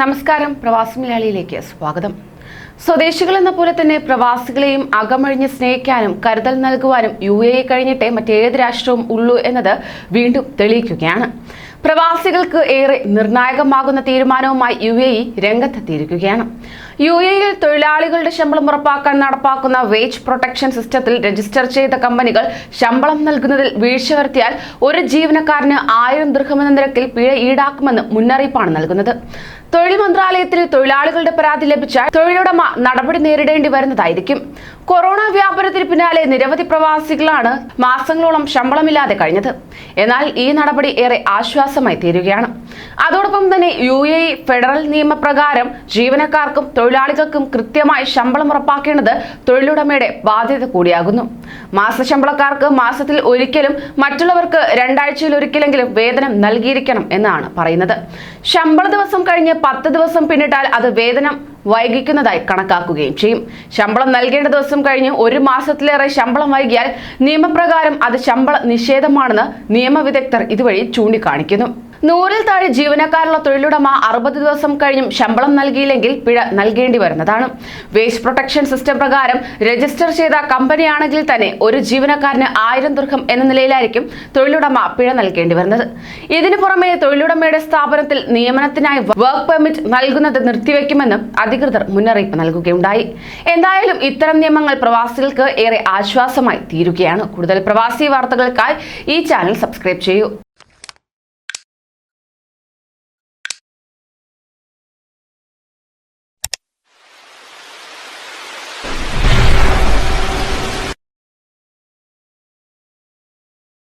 നമസ്കാരം പ്രവാസി മലയാളിയിലേക്ക് സ്വാഗതം. സ്വദേശികൾ എന്ന പോലെ തന്നെ പ്രവാസികളെയും അകമഴിഞ്ഞ് സ്നേഹിക്കാനും കരുതൽ നൽകുവാനും യു എ കഴിഞ്ഞിട്ടേ മറ്റേത് രാഷ്ട്രവും ഉള്ളൂ എന്നത് വീണ്ടും തെളിയിക്കുകയാണ്. പ്രവാസികൾക്ക് ഏറെ നിർണായകമാകുന്ന തീരുമാനവുമായി യു എ ഇ രംഗത്തെത്തിയിരിക്കുകയാണ്. യു എയിൽ തൊഴിലാളികളുടെ ശമ്പളം ഉറപ്പാക്കാൻ നടപ്പാക്കുന്ന വേജ് പ്രൊട്ടക്ഷൻ സിസ്റ്റത്തിൽ രജിസ്റ്റർ ചെയ്ത കമ്പനികൾ ശമ്പളം നൽകുന്നതിൽ വീഴ്ച വരുത്തിയാൽ ഒരു ജീവനക്കാരന് ആയിരം ദൃഹമെന്ന നിരക്കിൽ പിഴ ഈടാക്കുമെന്ന് മുന്നറിയിപ്പാണ് നൽകുന്നത്. തൊഴിൽ മന്ത്രാലയത്തിൽ തൊഴിലാളികളുടെ പരാതി ലഭിച്ചാൽ തൊഴിലുടമ നടപടി നേരിടേണ്ടി വരുന്നതായിരിക്കും. കൊറോണ വ്യാപനത്തിന് പിന്നാലെ നിരവധി പ്രവാസികളാണ് മാസങ്ങളോളം ശമ്പളമില്ലാതെ കഴിഞ്ഞത്. എന്നാൽ ഈ നടപടി ഏറെ ആശ്വാസമായി തീരുകയാണ്. അതോടൊപ്പം തന്നെ യു എ ഫെഡറൽ നിയമപ്രകാരം ജീവനക്കാർക്കും തൊഴിലാളികൾക്കും കൃത്യമായി ശമ്പളം ഉറപ്പാക്കേണ്ടത് തൊഴിലുടമയുടെ ബാധ്യത കൂടിയാകുന്നു. മാസശമ്പളക്കാർക്ക് മാസത്തിൽ ഒരിക്കലും മറ്റുള്ളവർക്ക് രണ്ടാഴ്ചയിൽ ഒരിക്കലെങ്കിലും വേതനം നൽകിയിരിക്കണം എന്നാണ് പറയുന്നത്. ശമ്പള ദിവസം കഴിഞ്ഞ് പത്ത് ദിവസം പിന്നിട്ടാൽ അത് വേതനം വൈകിക്കുന്നതായി കണക്കാക്കുകയും ചെയ്യും. ശമ്പളം നൽകേണ്ട ദിവസം കഴിഞ്ഞ് ഒരു മാസത്തിലേറെ ശമ്പളം വൈകിയാൽ നിയമപ്രകാരം അത് ശമ്പള നിഷേധമാണെന്ന് നിയമവിദഗ്ധർ ഇതുവഴി ചൂണ്ടിക്കാണിക്കുന്നു. നൂറിൽ താഴെ ജീവനക്കാരുള്ള തൊഴിലുടമ അറുപത് ദിവസം കഴിഞ്ഞും ശമ്പളം നൽകിയില്ലെങ്കിൽ പിഴ നൽകേണ്ടി വരുന്നതാണ്. വേസ്റ്റ് പ്രൊട്ടക്ഷൻ സിസ്റ്റം പ്രകാരം രജിസ്റ്റർ ചെയ്ത കമ്പനിയാണെങ്കിൽ തന്നെ ഒരു ജീവനക്കാരന് ആയിരം ദുർഘം എന്ന നിലയിലായിരിക്കും തൊഴിലുടമ പിഴ നൽകേണ്ടി വരുന്നത്. ഇതിനു പുറമെ തൊഴിലുടമയുടെ സ്ഥാപനത്തിൽ നിയമനത്തിനായി വർക്ക് പെർമിറ്റ് നൽകുന്നത് നിർത്തിവെക്കുമെന്നും അധികൃതർ മുന്നറിയിപ്പ് നൽകുകയുണ്ടായി. എന്തായാലും ഇത്തരം നിയമങ്ങൾ പ്രവാസികൾക്ക് ഏറെ ആശ്വാസമായി തീരുകയാണ്. കൂടുതൽ പ്രവാസി വാർത്തകൾക്കായി ഈ ചാനൽ സബ്സ്ക്രൈബ് ചെയ്യൂ.